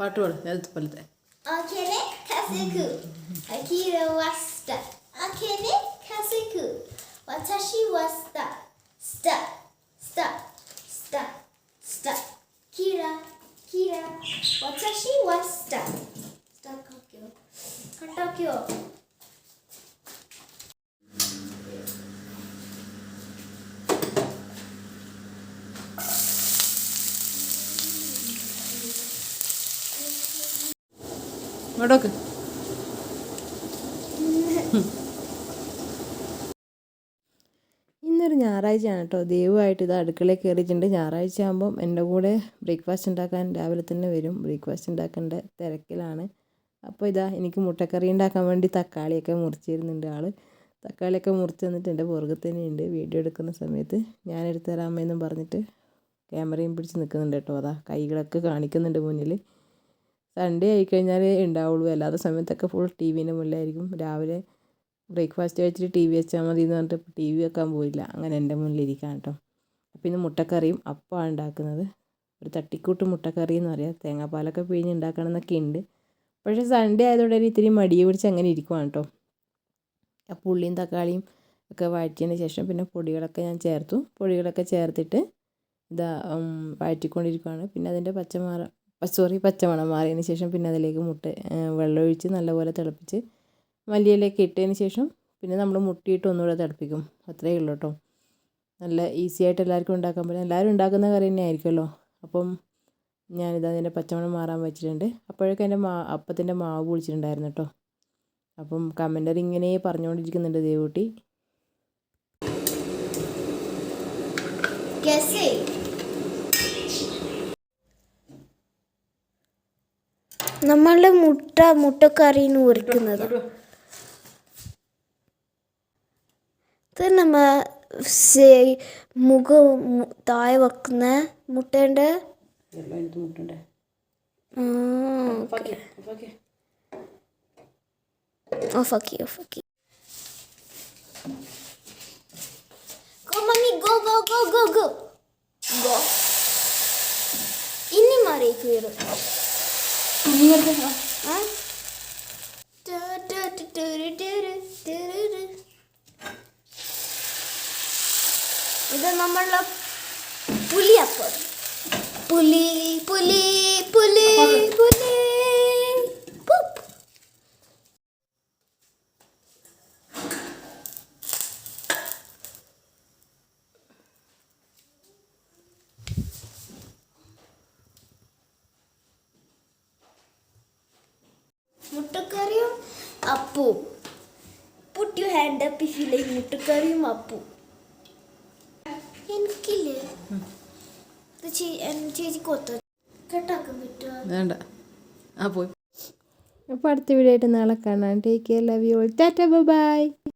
പാട്ട് പാട് നേരത്തെ പോലത്തെ Akele kasuku. Akira wasta. Akele kasuku. Watashi wasta. Sta. Sta. Sta. Sta. Kira. Kira. Watashi wasta. Sta kakyo. Katakyo. ഇങ്ങോട്ടോക്ക്. ഇന്നൊരു ഞായറാഴ്ചയാണ് കേട്ടോ. ദൈവമായിട്ട് ഇത് അടുക്കളയിൽ കയറിയിട്ടുണ്ട്. ഞായറാഴ്ച ആകുമ്പം എന്റെ കൂടെ ബ്രേക്ക്ഫാസ്റ്റ് ഉണ്ടാക്കാൻ രാവിലെ തന്നെ വരും. ബ്രേക്ക്ഫാസ്റ്റ് ഉണ്ടാക്കേണ്ട തിരക്കിലാണ്. അപ്പോൾ ഇതാ എനിക്ക് മുട്ടക്കറി ഉണ്ടാക്കാൻ വേണ്ടി തക്കാളിയൊക്കെ മുറിച്ചിരുന്നുണ്ട് ആൾ തക്കാളിയൊക്കെ മുറിച്ച് തന്നിട്ട് എന്റെ പുറകെ തന്നെയുണ്ട്. വീഡിയോ എടുക്കുന്ന സമയത്ത് ഞാൻ എടുത്തു തരാമെന്നും പറഞ്ഞിട്ട് ക്യാമറയും പിടിച്ച് നിൽക്കുന്നുണ്ട് കേട്ടോ. അതാ കൈകളൊക്കെ കാണിക്കുന്നുണ്ട് മുന്നിൽ. സൺഡേ ആയിക്കഴിഞ്ഞാൽ ഉണ്ടാവുള്ളൂ അല്ലാത്ത സമയത്തൊക്കെ ഫുൾ ടി വിന്റെ മുന്നിലായിരിക്കും. രാവിലെ ബ്രേക്ക്ഫാസ്റ്റ് കഴിച്ചിട്ട് ടി വി വെച്ചാൽ മതി എന്ന് പറഞ്ഞിട്ട് ടി വി വെക്കാൻ പോയില്ല. അങ്ങനെ എന്റെ മുന്നിലിരിക്കാം കേട്ടോ അപ്പോൾ ഇന്ന് മുട്ടക്കറിയും അപ്പമാണ് ഉണ്ടാക്കുന്നത് ഒരു തട്ടിക്കൂട്ട് മുട്ടക്കറി എന്ന് പറയാം. തേങ്ങാപ്പാലൊക്കെ പിഴിഞ്ഞ് ഉണ്ടാക്കണം എന്നൊക്കെ ഉണ്ട് പക്ഷേ സൺഡേ തന്നെ ഇത്തിരി മടിയെ പിടിച്ച് അങ്ങനെ ഇരിക്കുവാണ് കേട്ടോ അപ്പോൾ ഉള്ളിയും തക്കാളിയും ഒക്കെ വഴറ്റിയതിന് ശേഷം പിന്നെ പൊടികളൊക്കെ ഞാൻ ചേർത്തു. പൊടികളൊക്കെ ചേർത്തിട്ട് ഇതാ വഴറ്റിക്കൊണ്ടിരിക്കുകയാണ് പിന്നെ അതിന്റെ പച്ചമാറ സോറി പച്ചമണം മാറിയതിന് ശേഷം പിന്നെ അതിലേക്ക് മുട്ട വെള്ളമൊഴിച്ച് നല്ലപോലെ തിളപ്പിച്ച് മല്ലിയിലേക്ക് ഇട്ടതിന് ശേഷം പിന്നെ നമ്മൾ മുട്ടിയിട്ട് ഒന്നുകൂടെ തിളപ്പിക്കും. അത്രയേ ഉള്ളൂ കേട്ടോ. നല്ല ഈസി ആയിട്ട് എല്ലാവർക്കും ഉണ്ടാക്കാൻ പറ്റും. എല്ലാവരും ഉണ്ടാക്കുന്ന കറി തന്നെ ആയിരിക്കുമല്ലോ അപ്പം ഞാനിത് അതിന്റെ പച്ചമണം മാറാൻ വെച്ചിട്ടുണ്ട്. അപ്പോഴേക്കും എന്റെ മാ അപ്പത്തിന്റെ മാവ് പൊളിച്ചിട്ടുണ്ടായിരുന്നു കേട്ടോ. അപ്പം കമന്റർ ഇങ്ങനെ പറഞ്ഞുകൊണ്ടിരിക്കുന്നുണ്ട് ദേവൂട്ടി. നമ്മളുടെ മുട്ട മുട്ടക്കറിന്ന് ഉറിക്കുന്നത് ഇത് നമ്മ മുഖ താഴെ വെക്കുന്ന മുട്ടേന്റെ? ഓഫാക്കി ഓഫാക്കി. Go go. ഇനി മാറിയേക്ക് വരും ആ? ടു, ടു, ടു, ടുരു, ടുരു, ടുരുരു. ഇത് നമ്മളുടെ പുലിയപ്പം പുലി പുലി പുലി പുലി പുപ്പ്. മുട്ടക്കറിയും അപ്പവും put you hand up if you like മുട്ടക്കറിയും അപ്പു. എനിക്കില്ലേ? ചേച്ചിക്ക് ഒത്ത കെട്ടാക്കാൻ പറ്റുമോ വേണ്ട. ആ പോയി. അപ്പോൾ അടുത്ത വീഡിയോ ആയിട്ട് നാളെ കാണാം. Take care love you all tata bye